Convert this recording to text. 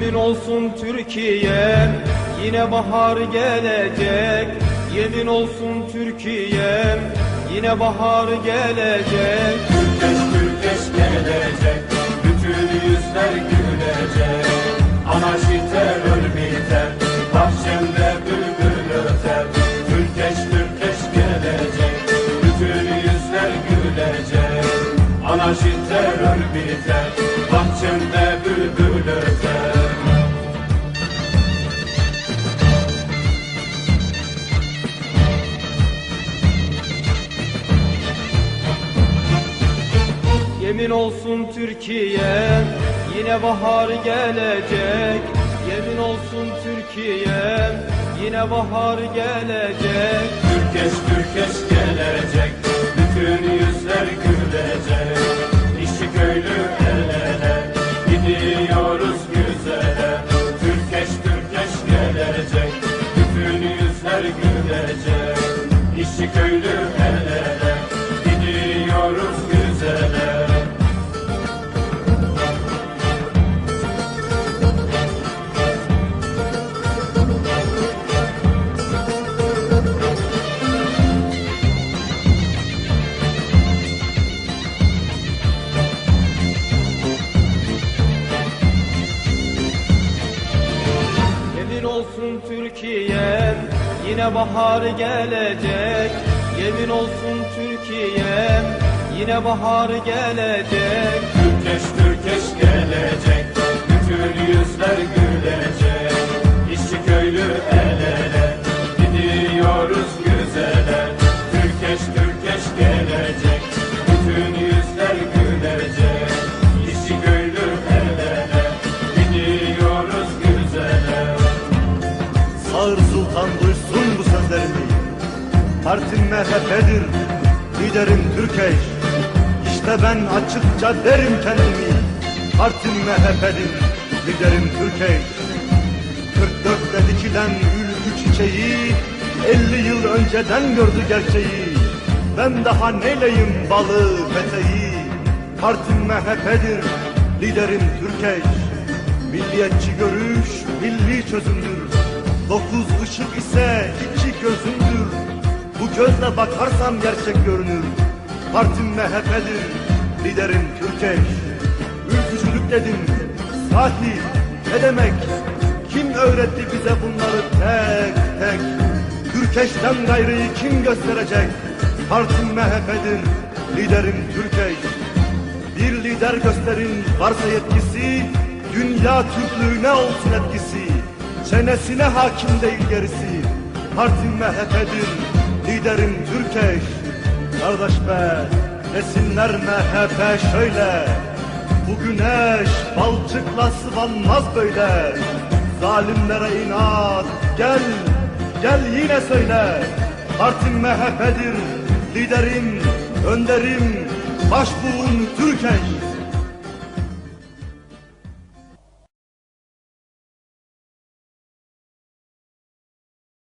Yemin olsun Türkiye'm yine bahar gelecek. Yemin olsun Türkiye'm yine bahar gelecek. Türkeş Türkeş gelecek Bütün yüzler gülecek. Anarşi terör biter Bahçemde bülbül öter. Türkeş Türkeş gelecek Bütün yüzler gülecek. Anarşi terör biter Yemin olsun Türkiye'm yine bahar gelecek. Yemin olsun Türkiye'm yine bahar gelecek. Türkeş Türkeş gelecek Yemin olsun Türkiye'm yine bahar gelecek. Yemin olsun Türkiye'm yine bahar gelecek. Türkeş Türkeş gelecek. Bütün yüzler gülecek Partim MHP'dir, liderim Türkeş İşte ben açıkça derim kendimi Partim MHP'dir, liderim Türkeş 44'te dikilen ülkü çiçeği 50 yıl önceden gördü gerçeği. Ben daha neyleyim balı peteği? Partim MHP'dir, liderim Türkeş Milliyetçi görüş, milli çözümdür. Dokuz ışık gözle bakarsam gerçek görünür Partim MHP'dir, liderim Türkeş Ülkücülük dedim, sahi ne demek? Kim öğretti bize bunları tek tek? Türkeş'ten gayrıyı kim gösterecek? Partim MHP'dir, liderim Türkeş bir lider gösterin varsa yetkisi Dünya Türklüğüne olsun etkisi Çenesine hakim değil gerisi Partim MHP'dir Liderim Türkeş. Kardeş be Desinler MHP şöyle. Bu güneş balçıkla sıvanmaz böyle. Zalimlere inat Gel Gel yine söyle. Partim MHP'dir Liderim Önderim Başbuğun Türkeş